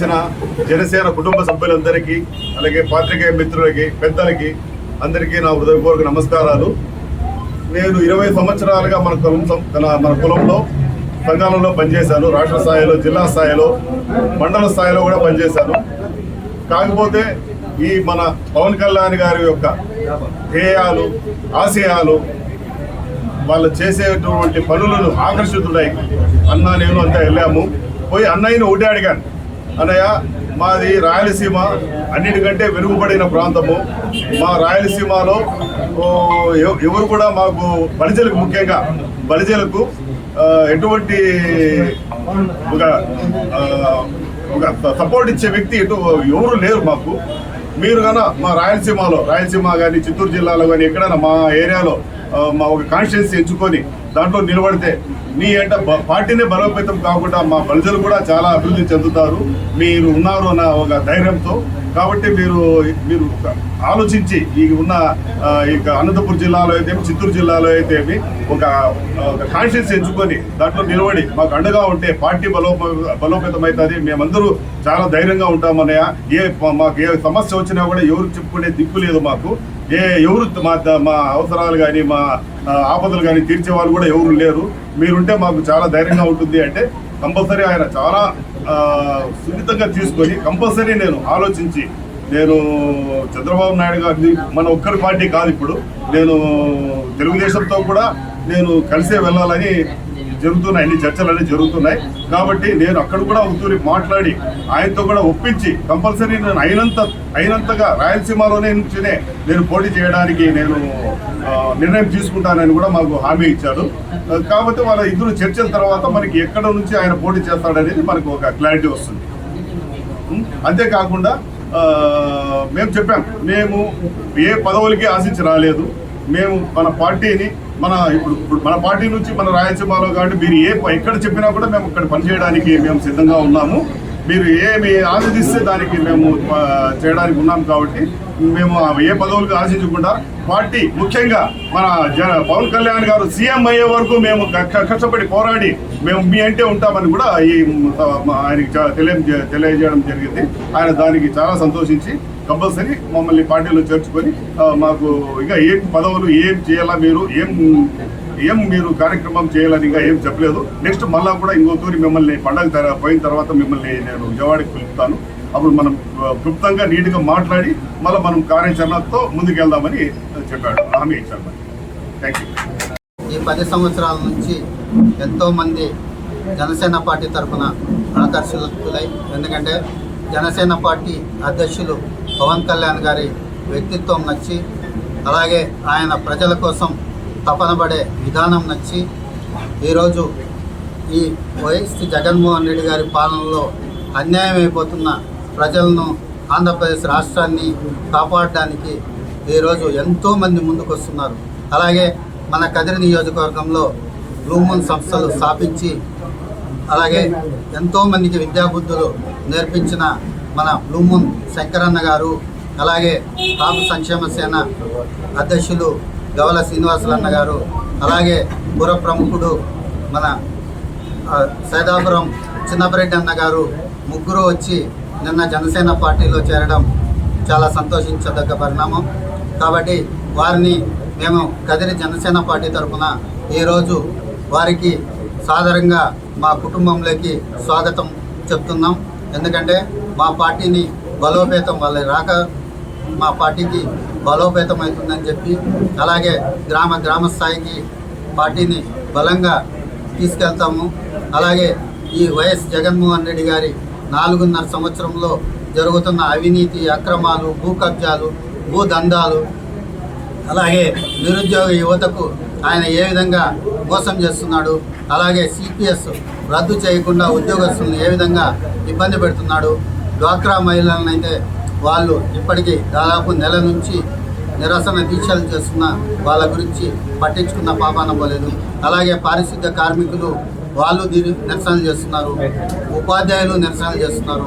జనసేన కుటుంబ సభ్యులందరికీ అలాగే పాత్రికేయ మిత్రులకి పెద్దలకి అందరికీ నా హృదయపూర్వక నమస్కారాలు. నేను ఇరవై సంవత్సరాలుగా మన కులం మన- మన కులంలో సంఘాలలో పనిచేశాను. రాష్ట్ర స్థాయిలో జిల్లా స్థాయిలో మండల స్థాయిలో కూడా పనిచేశాను. కాకపోతే ఈ మన పవన్ కళ్యాణ్ గారి యొక్క ధ్యేయాలు ఆశయాలు వాళ్ళు చేసేటువంటి పనులను ఆకర్షితుడై అన్న నేను అంతా వెళ్ళాము. పోయి అన్నయ్యను ఒకటే అడిగాను. అన్నయ్య మాది రాయలసీమ అన్నిటికంటే వెనుకబడిన ప్రాంతము. మా రాయలసీమలో ఎవరు కూడా మాకు బలిజలకు ముఖ్యంగా బలిజలకు ఎటువంటి ఒక ఒక సపోర్ట్ ఇచ్చే వ్యక్తి ఎటు ఎవరు లేరు మాకు. మీరు కన్నా మా రాయలసీమలో రాయలసీమ కానీ చిత్తూరు జిల్లాలో కానీ ఎక్కడైనా మా ఏరియాలో మా ఒక కాన్స్టిట్యున్సీ ఎంచుకొని దాంట్లో నిలబడితే మీ అంటే బ- పార్టీనే బలోపేతం కాకుండా మా ప్రజలు కూడా చాలా అభివృద్ధి చెందుతారు. మీరు ఉన్నారు అన్న ఒక ధైర్యంతో. కాబట్టి మీరు మీరు ఆలోచించి ఈ ఉన్న ఇక అనంతపురం జిల్లాలో అయితే చిత్తూరు జిల్లాలో అయితే ఒక ఒక కాన్స్టిట్యున్సీ ఎంచుకొని దాంట్లో నిలబడి మాకు అండగా ఉంటే పార్టీ బలోప బలోపేతం అవుతుంది మేమందరూ చాలా ధైర్యంగా ఉంటామన్నయ్య. ఏ మాకు ఏ సమస్య వచ్చినా కూడా ఎవరు చెప్పుకునే దిక్కు లేదు మాకు. ఏ ఎవరు మా మా అవసరాలు కానీ మా ఆపదలు కానీ తీర్చే వాళ్ళు కూడా ఎవరు లేరు. మీరుంటే మాకు చాలా ధైర్యంగా ఉంటుంది అంటే కంపల్సరీ ఆయన చాలా సున్నితంగా తీసుకొని కంపల్సరీ నేను ఆలోచించి నేను చంద్రబాబు నాయుడు గారి మన ఒక్కరి పార్టీ కాదు ఇప్పుడు నేను తెలుగుదేశంతో కూడా నేను కలిసే వెళ్ళాలని జరుగుతున్నాయి. అన్ని చర్చలు అనేవి జరుగుతున్నాయి. కాబట్టి నేను అక్కడ కూడా ఒకతూరి మాట్లాడి ఆయనతో కూడా ఒప్పించి కంపల్సరీ నేను అయినంత అయినంతగా రాయలసీమలోనే నుంచినే నేను పోటీ చేయడానికి నేను నిర్ణయం తీసుకుంటానని కూడా మాకు హామీ ఇచ్చాడు. కాబట్టి వాళ్ళ ఇద్దరు చర్చల తర్వాత మనకి ఎక్కడ నుంచి ఆయన పోటీ చేస్తాడనేది మనకు ఒక క్లారిటీ వస్తుంది. అంతేకాకుండా మేము చెప్పాం మేము ఏ పదవులకి ఆశించి రాలేదు. మేము మన పార్టీని మన ఇప్పుడు ఇప్పుడు మన పార్టీ నుంచి మన రాయలసీమలో కాబట్టి మీరు ఏ ఎక్కడ చెప్పినా కూడా మేము ఇక్కడ పనిచేయడానికి మేము సిద్ధంగా ఉన్నాము. మీరు ఏమి ఆశిస్తే దానికి మేము చేయడానికి ఉన్నాం కాబట్టి మేము ఏ పదవులకు ఆశించకుండా పార్టీ ముఖ్యంగా మన జన పవన్ కళ్యాణ్ గారు సీఎం అయ్యే వరకు మేము కష్టపడి పోరాడి మేము మీ అంటే ఉంటామని కూడా ఈ ఆయనకి తెలియ తెలియజేయడం జరిగింది. ఆయన దానికి చాలా సంతోషించి కంపల్సరీ మమ్మల్ని పార్టీలో చేర్చుకొని మాకు ఇంకా ఏం పదవులు ఏం చేయాలా మీరు ఏం ఏం మీరు కార్యక్రమం చేయాలని ఇంకా ఏం చెప్పలేదు. నెక్స్ట్ మళ్ళా కూడా ఇంకో తూరి మిమ్మల్ని పండగ తర- పోయిన తర్వాత మిమ్మల్ని నేను విజయవాడకి పిలుపుతాను. అప్పుడు మనం క్లుప్తంగా నీట్గా మాట్లాడి మళ్ళీ మనం కార్యాచరణతో ముందుకెళ్దామని చెప్పాడు. హామీ ఇచ్చాడు మరి. థ్యాంక్ యూ ఈ పది సంవత్సరాల నుంచి ఎంతోమంది జనసేన పార్టీ తరఫున ఆకర్షితులై ఎందుకంటే జనసేన పార్టీ అధ్యక్షులు పవన్ కళ్యాణ్ గారి వ్యక్తిత్వం నచ్చి అలాగే ఆయన ప్రజల కోసం తపన పడే విధానం నచ్చి ఈరోజు ఈ వైఎస్ జగన్మోహన్ రెడ్డి గారి పాలనలో అన్యాయం అయిపోతున్న ప్రజలను ఆంధ్రప్రదేశ్ రాష్ట్రాన్ని కాపాడడానికి ఈరోజు ఎంతోమంది ముందుకు వస్తున్నారు అలాగే మన కదిరి నియోజకవర్గంలో బ్లూమూన్ సంస్థలు స్థాపించి అలాగే ఎంతోమందికి విద్యాబుద్ధులు నేర్పించిన మన బ్లూమూన్ శంకరన్న గారు అలాగే కాపు సంక్షేమ సేన అధ్యక్షులు గవల శ్రీనివాసులన్న గారు అలాగే పుర ప్రముఖుడు మన సైదాపురం చిన్నపరెడ్డి అన్న గారు ముగ్గురు వచ్చి నిన్న జనసేన పార్టీలో చేరడం చాలా సంతోషించదగ్గ పరిణామం. కాబట్టి వారిని మేము కదిరి జనసేన పార్టీ తరఫున ఈరోజు వారికి సాధారణంగా మా కుటుంబంలోకి స్వాగతం చెప్తున్నాం. ఎందుకంటే మా పార్టీని బలోపేతం వాళ్ళ రాక మా పార్టీకి బలోపేతమవుతుందని చెప్పి అలాగే గ్రామ గ్రామ స్థాయికి పార్టీని బలంగా తీసుకెళ్తాము. అలాగే ఈ వైఎస్ జగన్మోహన్ రెడ్డి గారి నాలుగున్నర సంవత్సరంలో జరుగుతున్న అవినీతి అక్రమాలు భూ కబ్జాలు భూ దందాలు అలాగే నిరుద్యోగ యువతకు ఆయన ఏ విధంగా మోసం చేస్తున్నాడు అలాగే సిపిఎస్ రద్దు చేయకుండా ఉద్యోగస్తులను ఏ విధంగా ఇబ్బంది పెడుతున్నాడు డ్వాక్రా మహిళలను అయితే వాళ్ళు ఇప్పటికీ దాదాపు నెల నుంచి నిరసన దీక్షలు చేస్తున్న వాళ్ళ గురించి పట్టించుకున్న పాపాన పోలేదు. అలాగే పారిశుద్ధ కార్మికులు వాళ్ళు దీని నిరసనలు చేస్తున్నారు. ఉపాధ్యాయులు నిరసనలు చేస్తున్నారు.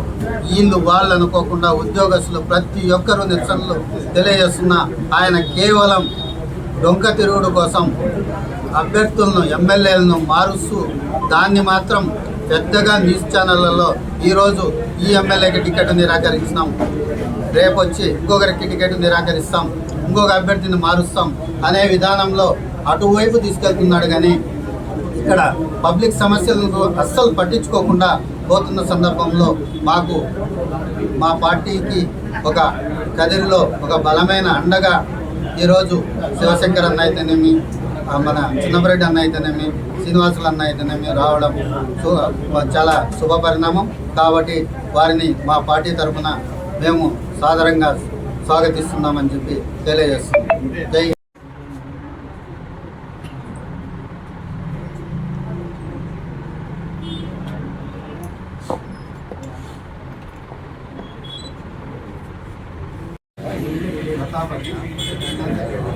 వీళ్ళు వాళ్ళు అనుకోకుండా ఉద్యోగస్తులు ప్రతి ఒక్కరూ నిరసనలు తెలియజేస్తున్న ఆయన కేవలం డొంక తిరుగుడు కోసం అభ్యర్థులను ఎమ్మెల్యేలను మారుస్తూ దాన్ని మాత్రం పెద్దగా న్యూస్ ఛానళ్ళలో ఈరోజు ఈ ఎమ్మెల్యేకి టికెట్ నిరాకరించినాం రేపు వచ్చి ఇంకొకరికి టికెట్ నిరాకరిస్తాం. ఇంకొక అభ్యర్థిని మారుస్తాం అనే విధానంలో అటువైపు తీసుకెళ్తున్నాడు కానీ ఇక్కడ పబ్లిక్ సమస్యలను అస్సలు పట్టించుకోకుండా పోతున్న సందర్భంలో మాకు మా పార్టీకి ఒక కదిరిలో ఒక బలమైన అండగా ఈరోజు శివశంకర్ అన్న అయితేనేమి మన చిన్నపరెడ్డి అన్న అయితేనేమి శ్రీనివాసులు అన్న అయితేనేమి రావడం చాలా శుభ పరిణామం. కాబట్టి వారిని మా పార్టీ తరఫున మేము సాధారణంగా స్వాగతిస్తున్నామని చెప్పి తెలియజేస్తున్నాం. జై